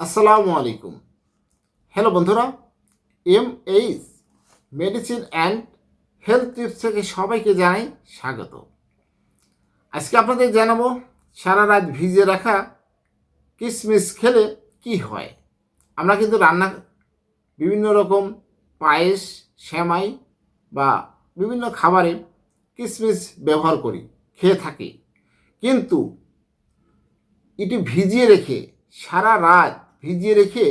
আসসালামু আলাইকুম। হ্যালো বন্ধুরা M H medicine and health tips থেকে সবাইকে জানাই স্বাগত। আজকে আপনাদের জানাব, সারা রাত ভিজে রাখা কিশমিশ খেলে কি হয়? আমরা কিন্তু রান্না বিভিন্ন রকম পায়েস শ্যামাই বা বিভিন্ন খাবারে কিশমিশ ব্যবহার করি, খেয়ে থাকি। কিন্তু এটি ভিজিয়ে রেখে সারা রাত ভিজিয়ে রেখে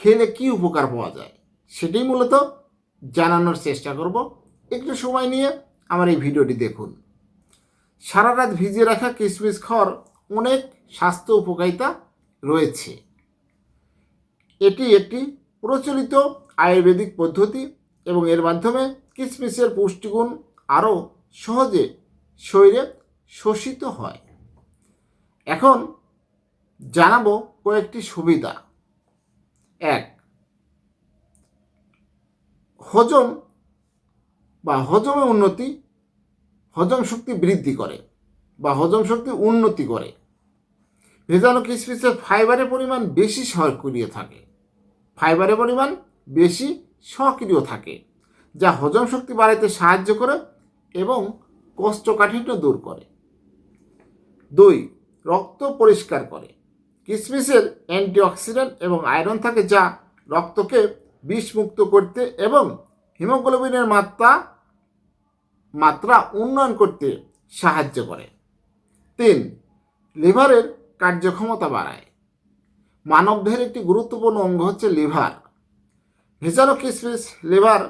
খেলে কি উপকার পাওয়া যায়? সেটাই মূলত জানানোর চেষ্টা করব। একটু সময় নিয়ে আমার এই ভিডিওটি দেখুন। সারা রাত ভিজিয়ে রাখা কিশমিশ খড় অনেক স্বাস্থ্য উপকারিতা রয়েছে। এটি একটি প্রচলিত আয়ুর্বেদিক পদ্ধতি এবং এর মাধ্যমে কিশমিশের পুষ্টিগুণ আরও সহজে শরীরে শোষিত হয়। এখন জানাব কয়েকটি সুবিধা। এক, হজম বা হজমে উন্নতি, হজম শক্তি বৃদ্ধি করে বা হজম শক্তি উন্নতি করে। ভেজানো কিসমিসের ফাইবারের পরিমাণ বেশি সক্রিয় থাকে। ফাইবারের পরিমাণ বেশি সক্রিয় থাকে, যা হজম শক্তি বাড়াতে সাহায্য করে এবং কোষ্ঠকাঠিন্য দূর করে। দুই, রক্ত পরিষ্কার করে। কিশমিশের অ্যান্টিঅক্সিডেন্ট এবং আয়রন থাকে যা রক্তকে বিষমুক্ত করতে এবং হিমোগ্লোবিনের মাত্রা মাত্রা উন্নয়ন করতে সাহায্য করে। তিন, লিভারের কার্যক্ষমতা বাড়ায়। মানবদেহের একটি গুরুত্বপূর্ণ অঙ্গ হচ্ছে লিভার। ভেজানো কিসমিস লিভার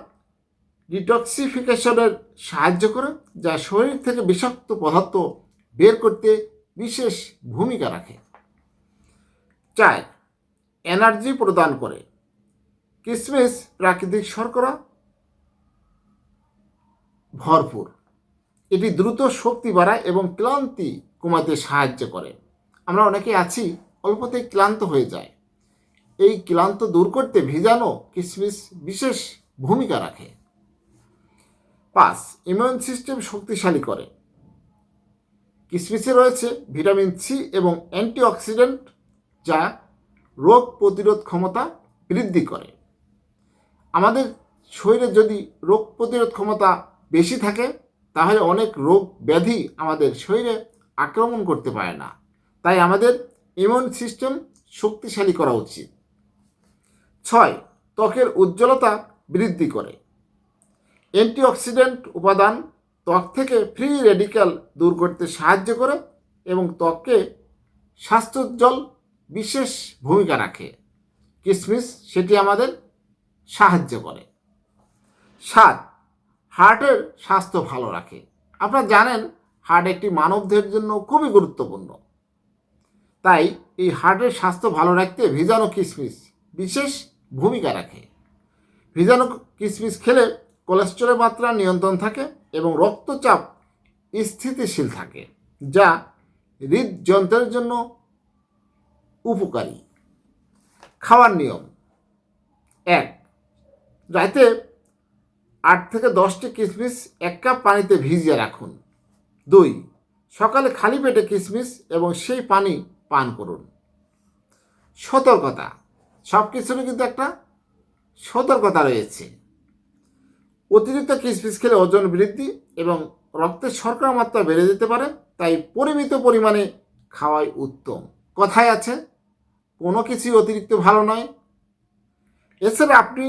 ডিটক্সিফিকেশনের সাহায্য করে, যা শরীর থেকে বিষাক্ত পদার্থ বের করতে বিশেষ ভূমিকা রাখে। চার এনার্জি প্রদান করে। কিসমিস প্রাকৃতিক শর্করা ভরপুর। এটি দ্রুত শক্তি বাড়ায় এবং ক্লান্তি কমাতে সাহায্য করে। আমরা অনেকে আছি, অল্পতেই ক্লান্ত হয়ে যায়। এই ক্লান্ত দূর করতে ভেজানো কিসমিস বিশেষ ভূমিকা রাখে। পাঁচ, ইমিউন সিস্টেম শক্তিশালী করে। কিসমিসে রয়েছে ভিটামিন সি এবং অ্যান্টিঅক্সিডেন্ট যা রোগ প্রতিরোধ ক্ষমতা বৃদ্ধি করে। আমাদের শরীরে যদি রোগ প্রতিরোধ ক্ষমতা বেশি থাকে, তাহলে অনেক রোগ ব্যাধি আমাদের শরীরে আক্রমণ করতে পারে না। তাই আমাদের ইমিউন সিস্টেম শক্তিশালী করা উচিত। ছয়, ত্বকের উজ্জ্বলতা বৃদ্ধি করে। অ্যান্টিঅক্সিডেন্ট উপাদান ত্বক থেকে ফ্রি রেডিক্যাল দূর করতে সাহায্য করে এবং ত্বককে স্বাস্থ্যোজ্জ্বল বিশেষ ভূমিকা রাখে। কিসমিস সেটি আমাদের সাহায্য করে। সাত, হার্টের স্বাস্থ্য ভালো রাখে। আপনারা জানেন, হার্ট একটি মানবদের জন্য খুবই গুরুত্বপূর্ণ। তাই এই হার্টের স্বাস্থ্য ভালো রাখতে ভিজানো কিসমিস বিশেষ ভূমিকা রাখে। ভিজানো কিসমিস খেলে কোলেস্টেরলের মাত্রা নিয়ন্ত্রণ থাকে এবং রক্তচাপ স্থিতিশীল থাকে, যা হৃদযন্ত্রের জন্য উপকারী। খাওয়ার নিয়ম। এক, রাতে আট থেকে দশটি কিশমিশ এক কাপ পানিতে ভিজিয়ে রাখুন। দুই, সকালে খালি পেটে কিশমিশ এবং সেই পানি পান করুন। সতর্কতা। সব কিছুরই কিন্তু একটা সতর্কতা রয়েছে। অতিরিক্ত কিশমিশ খেলে ওজন বৃদ্ধি এবং রক্তের শর্করা মাত্রা বেড়ে যেতে পারে, তাই পরিমিত পরিমাণে খাওয়াই উত্তম। কথায় আছে কোনো কিছুই অতিরিক্ত ভালো নয়। এছাড়া আপনি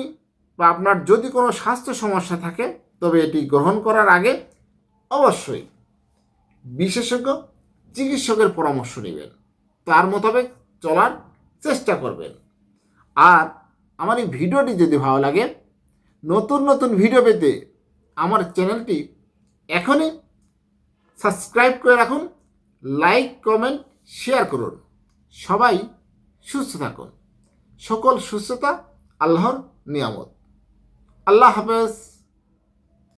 বা আপনার যদি কোনো স্বাস্থ্য সমস্যা থাকে, তবে এটি গ্রহণ করার আগে অবশ্যই বিশেষজ্ঞ, চিকিৎসকের পরামর্শ নেবেন। তার মোতাবেক চলার চেষ্টা করবেন। আর আমার এই ভিডিওটি যদি ভালো লাগে, নতুন নতুন ভিডিও পেতে আমার চ্যানেলটি এখনই সাবস্ক্রাইব করে রাখুন, লাইক, কমেন্ট, শেয়ার করুন। সবাই সুস্থ থাকুন। সকল সুস্থতা আল্লাহর নিয়ামত। আল্লাহ হাফেজ।